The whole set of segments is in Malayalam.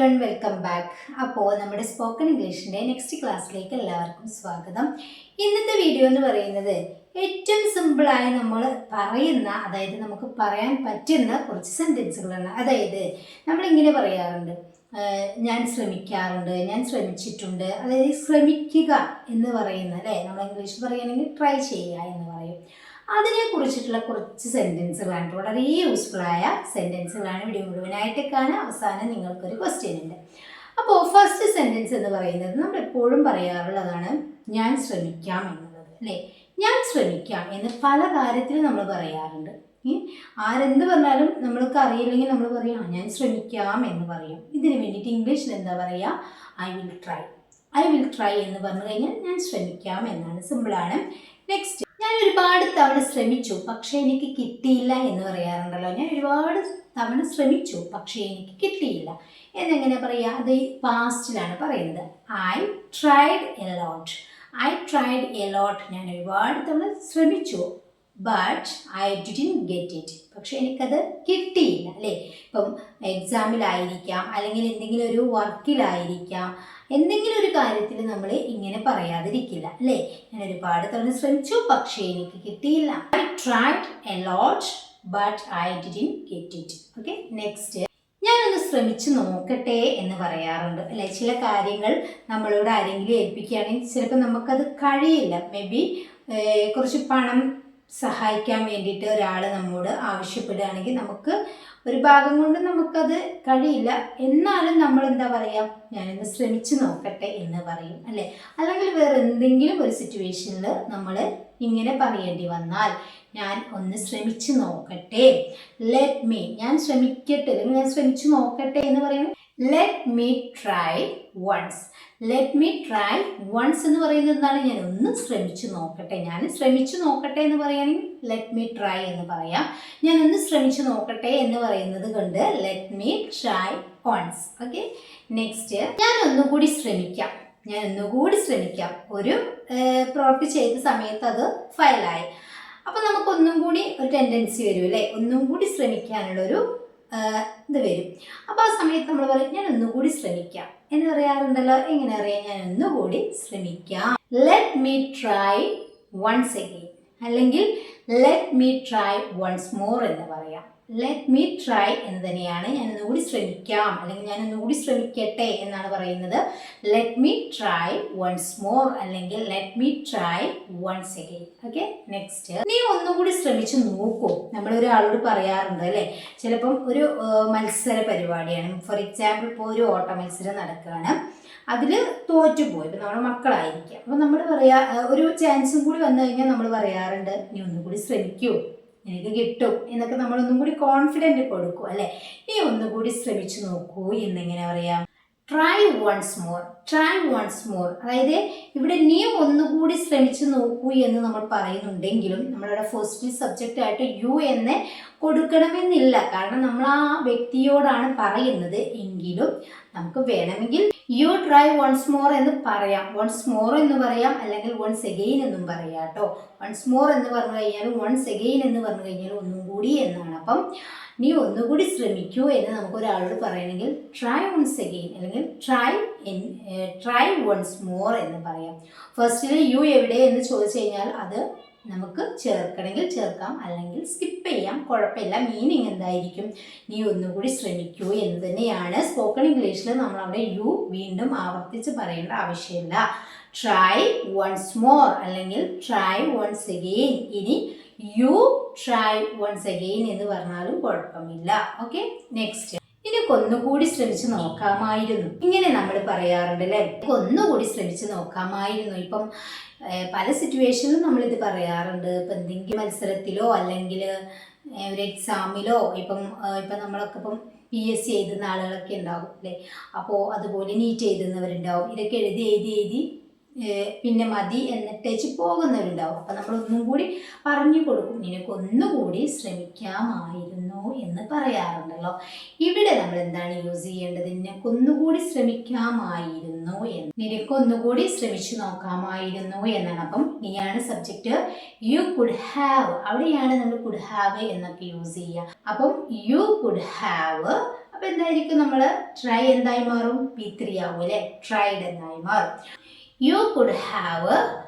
വൺ വെൽക്കം ബാക്ക് അപ്പോൾ നമ്മുടെ സ്പോക്കൺ ഇംഗ്ലീഷിന്റെ നെക്സ്റ്റ് ക്ലാസ്സിലേക്ക് എല്ലാവർക്കും സ്വാഗതം. ഇന്നത്തെ വീഡിയോ എന്ന് പറയുന്നത് ഏറ്റവും സിമ്പിളായി നമ്മൾ പറയുന്ന അതായത് നമുക്ക് പറയാൻ പറ്റുന്ന കുറച്ച് സെന്റൻസുകളാണ് അതായത് നമ്മളിങ്ങനെ പറയാറുണ്ട് ഞാൻ ശ്രമിക്കാറുണ്ട് ഞാൻ ശ്രമിച്ചിട്ടുണ്ട്. അതായത് ശ്രമിക്കുക എന്ന് പറയുന്ന അല്ലേ? നമ്മൾ ഇംഗ്ലീഷ് പറയുകയാണെങ്കിൽ ട്രൈ ചെയ്യുക എന്ന് പറയും. അതിനെ കുറിച്ചിട്ടുള്ള കുറച്ച് സെന്റൻസുകളാണ് വളരെ യൂസ്ഫുൾ ആയ സെന്റൻസുകളാണ് വീഡിയോ മുഴുവനായിട്ട് കാണാൻ അവസാനം നിങ്ങൾക്കൊരു ക്വസ്റ്റ്യൻ ഉണ്ട്. അപ്പോൾ ഫസ്റ്റ് സെന്റൻസ് എന്ന് പറയുന്നത് നമ്മൾ എപ്പോഴും പറയാറുള്ളതാണ് ഞാൻ ശ്രമിക്കാം എന്നുള്ളത്. അല്ലേ? ഞാൻ ശ്രമിക്കാം എന്ന് പല കാര്യത്തിലും നമ്മൾ പറയാറുണ്ട്. ആരെന്ത് പറഞ്ഞാലും നമ്മൾക്ക് അറിയില്ലെങ്കിൽ നമ്മൾ പറയാം ഞാൻ ശ്രമിക്കാം എന്ന് പറയും. ഇതിന് വേണ്ടിയിട്ട് ഇംഗ്ലീഷിൽ എന്താ പറയുക I will try I will try എന്ന് പറഞ്ഞു കഴിഞ്ഞാൽ ഞാൻ ശ്രമിക്കാം എന്നാണ്. സിമ്പിളാണ് നെക്സ്റ്റ് ഞാൻ ഒരുപാട് തവണ ശ്രമിച്ചു. പക്ഷേ എനിക്ക് കിട്ടിയില്ല എന്ന് പറയാറുണ്ടല്ലോ. ഞാൻ ഒരുപാട് തവണ ശ്രമിച്ചു. പക്ഷേ എനിക്ക് കിട്ടിയില്ല. എന്നെങ്ങനെ പറയുക അത് പാസ്റ്റിലാണ് പറയുന്നത്. I tried a lot I tried a lot ഞാൻ ഒരുപാട് തവണ ശ്രമിച്ചു. But I didn't get it പക്ഷെ എനിക്കത് കിട്ടിയില്ല അല്ലേ? ഇപ്പം എക്സാമിലായിരിക്കാം അല്ലെങ്കിൽ എന്തെങ്കിലും ഒരു വർക്കിലായിരിക്കാം എന്തെങ്കിലും ഒരു കാര്യത്തിൽ നമ്മൾ ഇങ്ങനെ പറയാതിരിക്കില്ല അല്ലേ? ഞാൻ ഒരുപാട് തവണ ശ്രമിച്ചു പക്ഷേ എനിക്ക് കിട്ടിയില്ല. I tried a lot but I didn't get it okay next ഞാനൊന്ന് ശ്രമിച്ചു നോക്കട്ടെ എന്ന് പറയാറുണ്ട് അല്ലെ? ചില കാര്യങ്ങൾ നമ്മളോട് ആരെങ്കിലും ഏൽപ്പിക്കുകയാണെങ്കിൽ ചിലപ്പോൾ നമുക്കത് കഴിയില്ല. മേ ബി കുറച്ച് പണം സഹായിക്കാൻ വേണ്ടിയിട്ട് ഒരാൾ നമ്മോട് ആവശ്യപ്പെടുകയാണെങ്കിൽ നമുക്ക് ഒരു ഭാഗം കൊണ്ട് നമുക്കത് കഴിയില്ല. എന്നാലും നമ്മൾ എന്താ പറയുക ഞാനൊന്ന് ശ്രമിച്ചു നോക്കട്ടെ എന്ന് പറയും അല്ലേ? അല്ലെങ്കിൽ വേറെ എന്തെങ്കിലും ഒരു സിറ്റുവേഷനിൽ നമ്മൾ ഇങ്ങനെ പറയേണ്ടി വന്നാൽ ഞാൻ ഒന്ന് ശ്രമിച്ചു നോക്കട്ടെ. ലെറ്റ് മീ ഞാൻ ശ്രമിക്കട്ടെ. അല്ലെങ്കിൽ ഞാൻ ശ്രമിച്ചു നോക്കട്ടെ എന്ന് പറയുന്നത് let me try once let me try once എന്ന് പറയുന്നത് എന്താണ്? ഞാൻ ഒന്ന് ശ്രമിച്ചു നോക്കട്ടെ. ഞാൻ ശ്രമിച്ചു നോക്കട്ടെ എന്ന് പറയുകയാണെങ്കിൽ ലെറ്റ് മീ ട്രൈ എന്ന് പറയാം. ഞാൻ ഒന്ന് ശ്രമിച്ചു നോക്കട്ടെ എന്ന് പറയുന്നത് കൊണ്ട് let me try once okay next ഞാൻ ഒന്നുകൂടി ശ്രമിക്കാം. ഞാൻ ഒന്നുകൂടി ശ്രമിക്കാം. ഒരു പ്രവൃത്തി ചെയ്ത സമയത്ത് അത് ഫയലായി അപ്പോൾ നമുക്ക് ഒന്നും കൂടി ഒരു ടെൻഡൻസി വരും അല്ലേ? ഒന്നും കൂടി ശ്രമിക്കാനുള്ളൊരു ഇത് വരും. അപ്പോൾ ആ സമയത്ത് നമ്മൾ പറയും ഞാൻ ഒന്നുകൂടി ശ്രമിക്കാം. എന്ന് പറയാറുണ്ടല്ലോ? എങ്ങനെ അറിയാം ഞാൻ ഒന്നുകൂടി ശ്രമിക്കാം. Let me try once again അല്ലെങ്കിൽ let me try once more എന്ന് പറയാം. ലെറ്റ് മീ ട്രൈ എന്ന് തന്നെയാണ് ഞാൻ ഒന്നുകൂടി ശ്രമിക്കാം. അല്ലെങ്കിൽ ഞാൻ ഒന്നുകൂടി ശ്രമിക്കട്ടെ എന്നാണ് പറയുന്നത്. Let me try once more അല്ലെങ്കിൽ let me try once again okay next നീ ഒന്നുകൂടി ശ്രമിച്ചു നോക്കൂ. നമ്മൾ ഒരാളോട് പറയാറുണ്ട് അല്ലേ? ചിലപ്പം ഒരു മത്സര പരിപാടിയാണ്. ഫോർ എക്സാമ്പിൾ ഇപ്പോൾ ഒരു ഓട്ട മത്സരം നടക്കുകയാണ്. അതിൽ തോറ്റുപോയി. ഇപ്പം നമ്മുടെ മക്കളായിരിക്കാം. അപ്പം നമ്മൾ പറയാ ഒരു ചാൻസും കൂടി വന്നു കഴിഞ്ഞാൽ നമ്മൾ പറയാറുണ്ട് നീ ഒന്നുകൂടി ശ്രമിക്കൂ. എനിക്ക് കിട്ടും എന്നൊക്കെ നമ്മൾ ഒന്നും കൂടി കോൺഫിഡന്റ് കൊടുക്കും അല്ലേ? നീ ഒന്നുകൂടി ശ്രമിച്ചു നോക്കൂ എന്നെങ്ങനെ പറയാം? Try once more try once more അതായത് ഇവിടെ നീ ഒന്നുകൂടി ശ്രമിച്ചു നോക്കൂ എന്ന് നമ്മൾ പറയുന്നുണ്ടെങ്കിലും നമ്മളുടെ ഫസ്റ്റ് സബ്ജക്റ്റ് ആയിട്ട് യു എന്ന് കൊടുക്കണമെന്നില്ല. കാരണം നമ്മൾ ആ വ്യക്തിയോടാണ് പറയുന്നത്. എങ്കിലും നമുക്ക് വേണമെങ്കിൽ യു ട്രൈ വൺസ് മോർ എന്ന് പറയാം. വൺസ് മോർ എന്ന് പറയാം. അല്ലെങ്കിൽ വൺസ് എഗെയിൻ എന്നും പറയാം കേട്ടോ. വൺസ് മോർ എന്ന് പറഞ്ഞു കഴിഞ്ഞാൽ വൺസ് എഗെയിൻ എന്ന് പറഞ്ഞു കഴിഞ്ഞാൽ ഒന്നും കൂടി എന്നാണ്. അപ്പം നീ ഒന്നുകൂടി ശ്രമിക്കൂ എന്ന് നമുക്ക് ഒരാളോട് പറയണമെങ്കിൽ ട്രൈ വൺസ് എഗെയിൻ അല്ലെങ്കിൽ ട്രൈ ട്രൈ വൺസ് മോർ എന്ന് പറയാം. ഫസ്റ്റിൽ യു എവിടെ എന്ന് ചോദിച്ചു കഴിഞ്ഞാൽ അത് നമുക്ക് ചേർക്കണമെങ്കിൽ ചേർക്കാം അല്ലെങ്കിൽ സ്കിപ്പ് ചെയ്യാം. കുഴപ്പമില്ല. മീനിങ് എന്തായിരിക്കും? നീ ഒന്നുകൂടി ശ്രമിക്കൂ എന്ന് തന്നെയാണ് സ്പോക്കൺ ഇംഗ്ലീഷിൽ നമ്മൾ അവിടെ യു വീണ്ടും ആവർത്തിച്ച് പറയേണ്ട ആവശ്യമില്ല. ട്രൈ വൺസ് മോർ അല്ലെങ്കിൽ ട്രൈ വൺസ് അഗെയിൻ ഇനി യു ട്രൈ വൺസ് അഗെയിൻ എന്ന് പറഞ്ഞാലും കുഴപ്പമില്ല. ഓക്കെ നെക്സ്റ്റ് ഒന്നുകൂടി ശ്രമിച്ചു നോക്കാമായിരുന്നു. ഇങ്ങനെ നമ്മൾ പറയാറുണ്ട് അല്ലേ? ഒന്നുകൂടി ശ്രമിച്ചു നോക്കാമായിരുന്നു. ഇപ്പം പല സിറ്റുവേഷനിലും നമ്മളിത് പറയാറുണ്ട്. ഇപ്പം എന്തെങ്കിലും മത്സരത്തിലോ അല്ലെങ്കിൽ ഒരു എക്സാമിലോ ഇപ്പം ഇപ്പം നമ്മളൊക്കെ ഇപ്പം പി എസ് സി എഴുതുന്ന ആളുകളൊക്കെ ഉണ്ടാവും അല്ലേ? അപ്പോൾ അതുപോലെ നീറ്റ് എഴുതുന്നവരുണ്ടാവും. ഇതൊക്കെ എഴുതി എഴുതി എഴുതി പിന്നെ മതി എന്നിട്ടേച്ച് പോകുന്നവരുണ്ടാവും. അപ്പം നമ്മൾ ഒന്നും കൂടി പറഞ്ഞു കൊടുക്കും. നിനക്ക് ഒന്നുകൂടി ശ്രമിക്കാമായിരുന്നു. എന്ന് പറയാറുണ്ടല്ലോ. ഇവിടെ നമ്മൾ എന്താണ് യൂസ് ചെയ്യേണ്ടത്? നിനക്ക് ഒന്നുകൂടി ശ്രമിക്കാമായിരുന്നു എന്ന്. നിനക്ക് ഒന്നുകൂടി ശ്രമിച്ചു നോക്കാമായിരുന്നു എന്നാണ്. അപ്പം ഇനിയാണ് സബ്ജക്റ്റ് യു കുഡ് ഹാവ് അവിടെയാണ് നമ്മൾ കുഡ് ഹാവ് എന്നൊക്കെ യൂസ് ചെയ്യുക. അപ്പം യു കുഡ് ഹാവ് അപ്പൊ എന്തായിരിക്കും നമ്മൾ ട്രൈ എന്തായി മാറും? പി ത്രീ ആവും അല്ലേ? ട്രൈഡ് എന്നായി മാറും? You could have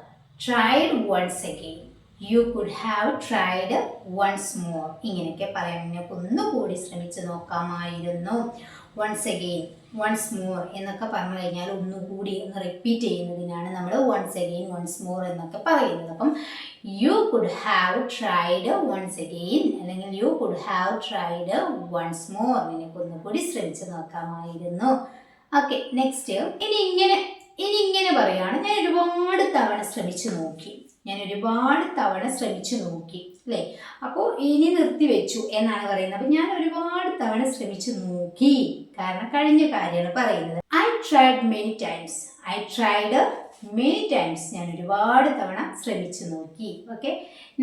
tried once again you could have tried once more ഇങ്ങനെയൊക്കെ പറയാൻ നിങ്ങൾക്ക് ഒന്നുകൂടി ശ്രമിച്ചു നോക്കാമായിരുന്നു. വൺസ് അഗെയിൻ വൺസ് മോർ എന്നൊക്കെ പറഞ്ഞു കഴിഞ്ഞാൽ ഒന്നുകൂടി ഒന്ന് റിപ്പീറ്റ് ചെയ്യുന്നതിനാണ് നമ്മൾ വൺസ് അഗെയിൻ വൺസ് മോർ എന്നൊക്കെ പറയുന്നത്. അപ്പം you could have tried once again അല്ലെങ്കിൽ you could have tried once more നിനക്ക് ഒന്നുകൂടി ശ്രമിച്ചു നോക്കാമായിരുന്നു. ഓക്കെ നെക്സ്റ്റ് ഇനി ഇങ്ങനെ ഇനി ഇങ്ങനെ പറയുകയാണ്. ഞാൻ ഒരുപാട് തവണ ശ്രമിച്ചു നോക്കി. ഞാൻ ഒരുപാട് തവണ ശ്രമിച്ചു നോക്കി അല്ലേ? അപ്പോൾ ഇനി നിർത്തി വെച്ചു എന്നാണ് പറയുന്നത്. അപ്പം ഞാൻ ഒരുപാട് തവണ ശ്രമിച്ചു നോക്കി. കാരണം കഴിഞ്ഞ കാര്യമാണ് പറയുന്നത്. I tried many times I tried many times ഞാൻ ഒരുപാട് തവണ ശ്രമിച്ചു നോക്കി. ഓക്കെ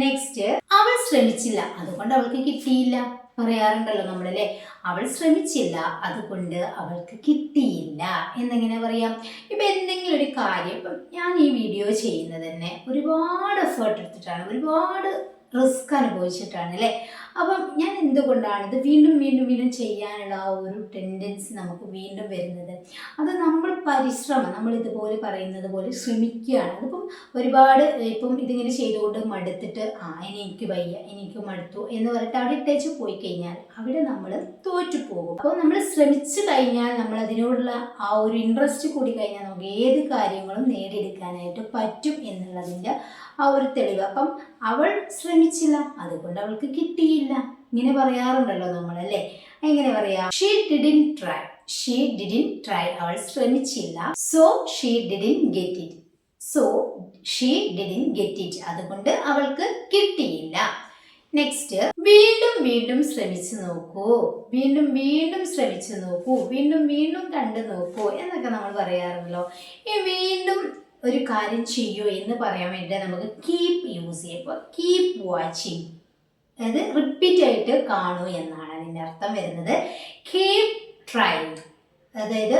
നെക്സ്റ്റ് അവൾ ശ്രമിച്ചില്ല. അതുകൊണ്ട് അവൾക്ക് കിട്ടിയില്ല. പറയാറുണ്ടല്ലോ നമ്മളല്ലേ? അവൾ ശ്രമിച്ചില്ല അതുകൊണ്ട് അവൾക്ക് കിട്ടിയില്ല. എന്നെങ്ങനെ പറയാം? ഇപ്പൊ എന്തെങ്കിലും ഒരു കാര്യം ഇപ്പം ഞാൻ ഈ വീഡിയോ ചെയ്യുന്നത് തന്നെ ഒരുപാട് എഫേർട്ട് എടുത്തിട്ടാണ് ഒരുപാട് റിസ്ക് അനുഭവിച്ചിട്ടാണ് അല്ലേ? അപ്പം ഞാൻ എന്തുകൊണ്ടാണ് ഇത് വീണ്ടും വീണ്ടും വീണ്ടും ചെയ്യാനുള്ള ആ ഒരു ടെൻഡൻസി നമുക്ക് വീണ്ടും വരുന്നത്? അത് നമ്മൾ പരിശ്രമം നമ്മൾ ഇതുപോലെ പറയുന്നത് പോലെ ശ്രമിക്കുകയാണ്. അതിപ്പം ഒരുപാട് ഇപ്പം ഇതിങ്ങനെ ചെയ്തുകൊണ്ട് മടുത്തിട്ട് ആ എനിക്ക് വയ്യ എനിക്ക് മടുത്തു എന്ന് പറഞ്ഞിട്ട് അവിടെ ഇട്ടേച്ച് പോയി കഴിഞ്ഞാൽ അവിടെ നമ്മൾ തോറ്റു പോകും അപ്പോൾ നമ്മൾ ശ്രമിച്ചു കഴിഞ്ഞാൽ നമ്മൾ അതിനോടുള്ള ആ ഒരു ഇൻട്രസ്റ്റ് കൂടി കഴിഞ്ഞാൽ നമുക്ക് ഏത് കാര്യങ്ങളും നേടിയെടുക്കാനായിട്ട് പറ്റും എന്നുള്ളതിന്റെ ആ ഒരു തെളിവ്. അപ്പം അവൾ ശ്രമിച്ചില്ല അതുകൊണ്ട് അവൾക്ക് കിട്ടിയില്ല. ഇങ്ങനെ പറയാറുണ്ടല്ലോ നമ്മൾ നമ്മളല്ലേ? എങ്ങനെ പറയാ? She didn't try she didn't try അവൾ ശ്രമിച്ചില്ല. So she didn't get it so she didn't get it അതുകൊണ്ട് അവൾക്ക് കിട്ടിയില്ല. നെക്സ്റ്റ് വീണ്ടും വീണ്ടും ശ്രമിച്ചു നോക്കൂ. വീണ്ടും വീണ്ടും ശ്രമിച്ചു നോക്കൂ. വീണ്ടും വീണ്ടും കണ്ടു നോക്കൂ എന്നൊക്കെ നമ്മൾ പറയാറുണ്ടല്ലോ. ഈ വീണ്ടും ഒരു കാര്യം ചെയ്യൂ എന്ന് പറയാൻ വേണ്ടി നമുക്ക് കീപ് യൂസ് ചെയ്യുമ്പോൾ കീപ് വാച്ചിങ് അതായത് റിപ്പീറ്റ് ആയിട്ട് കാണൂ എന്നാണ് അതിന്റെ അർത്ഥം വരുന്നത്. കീപ് ട്രൈങ് അതായത്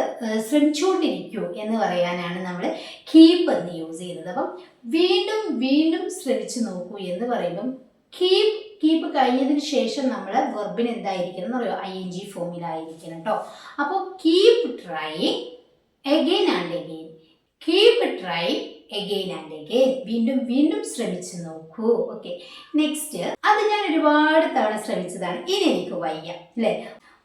ശ്രമിച്ചുകൊണ്ടിരിക്കൂ എന്ന് പറയാനാണ് നമ്മൾ കീപ്പ് എന്ന് യൂസ് ചെയ്യുന്നത്. അപ്പം വീണ്ടും വീണ്ടും ശ്രമിച്ചു നോക്കൂ എന്ന് പറയുമ്പം കീപ് കീപ്പ് കഴിഞ്ഞതിന് ശേഷം നമ്മൾ വെർബിന് എന്തായിരിക്കണം എന്ന് പറയുമോ ഐ എൻ ജി ഫോമിലായിരിക്കണം കേട്ടോ അപ്പോൾ keep try again and again keep try again and again വീണ്ടും വീണ്ടും ശ്രമിച്ചു നോക്കൂ. ഓക്കെ നെക്സ്റ്റ് അത് ഞാൻ ഒരുപാട് തവണ ശ്രമിച്ചതാണ്. ഇനി എനിക്ക് വയ്യ. അല്ലേ?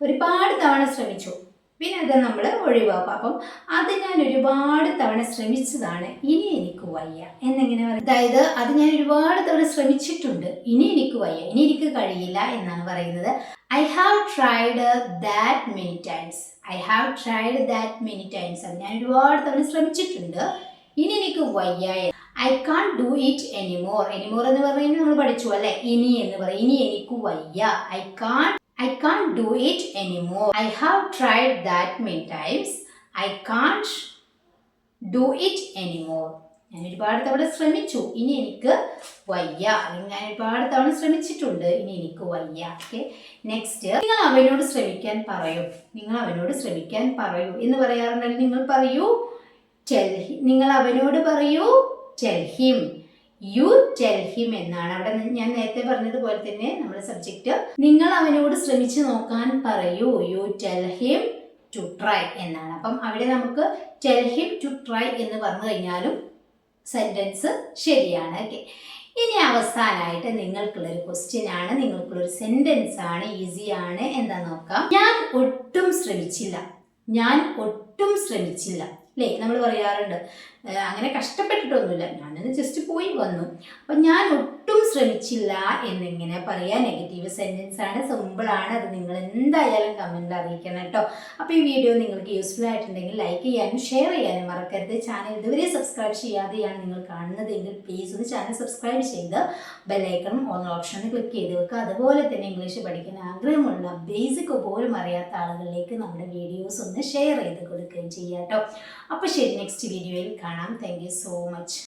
ഒരുപാട് തവണ ശ്രമിച്ചു. പിന്നെ അത് നമ്മൾ ഒഴിവാക്കും. അപ്പം അത് ഞാൻ ഒരുപാട് തവണ ശ്രമിച്ചതാണ്. ഇനി എനിക്ക് വയ്യ. എന്നെങ്ങനെ പറയും അതായത് അത് ഞാൻ ഒരുപാട് തവണ ശ്രമിച്ചിട്ടുണ്ട്. ഇനി എനിക്ക് വയ്യ. ഇനി എനിക്ക് കഴിയില്ല എന്നാണ് പറയുന്നത്. I have tried that many times I have tried that many times അത് ഞാൻ ഒരുപാട് തവണ ശ്രമിച്ചിട്ടുണ്ട്. ഇനി എനിക്ക് വയ്യ I can't do it anymore anymore എന്ന് പറഞ്ഞു നമ്മൾ പഠിച്ചു അല്ലെ? ഇനി എന്ന് പറയും. ഇനി എനിക്ക് വയ്യ. I can't I can't do it anymore I have tried that many times I can't do it anymore ഞാൻ ഒരുപാട് തവണ ശ്രമിച്ചു. ഇനി എനിക്ക് വയ്യ. അല്ലെങ്കിൽ ഞാൻ ഒരുപാട് തവണ ശ്രമിച്ചിട്ടുണ്ട്. ഇനി എനിക്ക് വയ്യ. ഓക്കെ നെക്സ്റ്റ് നിങ്ങൾ അവനോട് ശ്രമിക്കാൻ പറയൂ. നിങ്ങൾ അവനോട് ശ്രമിക്കാൻ പറയൂ. എന്ന് പറയാറുണ്ടെങ്കിൽ നിങ്ങൾ പറയൂ ടെൽ നിങ്ങൾ അവനോട് പറയൂ tell him you tell him എന്നാണ്. അവിടെ ഞാൻ നേരത്തെ പറഞ്ഞതുപോലെ തന്നെ നമ്മുടെ സബ്ജക്റ്റ് നിങ്ങൾ അവനോട് ശ്രമിച്ചു നോക്കാൻ പറയൂ. You tell him to try എന്നാണ്. അപ്പം അവിടെ നമുക്ക് ടെൽ ഹിം ടു ട്രൈ എന്ന് പറഞ്ഞു കഴിഞ്ഞാലും സെന്റൻസ് ശരിയാണ്. ഓക്കെ. ഇനി അവസാനമായിട്ട് നിങ്ങൾക്കുള്ളൊരു ക്വസ്റ്റ്യൻ ആണ്. നിങ്ങൾക്കുള്ളൊരു സെന്റൻസ് ആണ്. ഈസി ആണ്. എന്താ നോക്കാം? ഞാൻ ഒട്ടും ശ്രമിച്ചില്ല. ഞാൻ ഒട്ടും ശ്രമിച്ചില്ല. അല്ലേ നമ്മൾ പറയാറുണ്ട്. അങ്ങനെ കഷ്ടപ്പെട്ടിട്ടൊന്നുമില്ല. ഞാനത് ജസ്റ്റ് പോയി വന്നു. അപ്പം ഞാൻ ഒട്ടും ശ്രമിച്ചില്ല എന്നിങ്ങനെ പറയാ. നെഗറ്റീവ് സെന്റൻസ് ആണ്. സിമ്പിൾ ആണ്. അത് നിങ്ങൾ എന്തായാലും കമന്റിൽ അറിയിക്കണം കേട്ടോ. അപ്പോൾ ഈ വീഡിയോ നിങ്ങൾക്ക് യൂസ്ഫുൾ ആയിട്ടുണ്ടെങ്കിൽ ലൈക്ക് ചെയ്യാനും ഷെയർ ചെയ്യാനും മറക്കരുത്. ചാനൽ ഇതുവരെ സബ്സ്ക്രൈബ് ചെയ്യാതെയാണ് നിങ്ങൾ കാണുന്നതെങ്കിൽ പ്ലീസ് ഒന്ന് ചാനൽ സബ്സ്ക്രൈബ് ചെയ്ത് ബെല്ലൈക്കണം ഓൺ ഓപ്ഷനിൽ ക്ലിക്ക് ചെയ്ത് വെക്കുക. അതുപോലെ തന്നെ ഇംഗ്ലീഷ് പഠിക്കാൻ ആഗ്രഹമുള്ള ബേസിക് പോലും അറിയാത്ത ആളുകളിലേക്ക് നമ്മുടെ വീഡിയോസ് ഒന്ന് ഷെയർ ചെയ്ത് കൊടുക്കുകയും ചെയ്യാം കേട്ടോ. അപ്പോൾ ശരി നെക്സ്റ്റ് വീഡിയോയിൽ കാണാം. Thank so much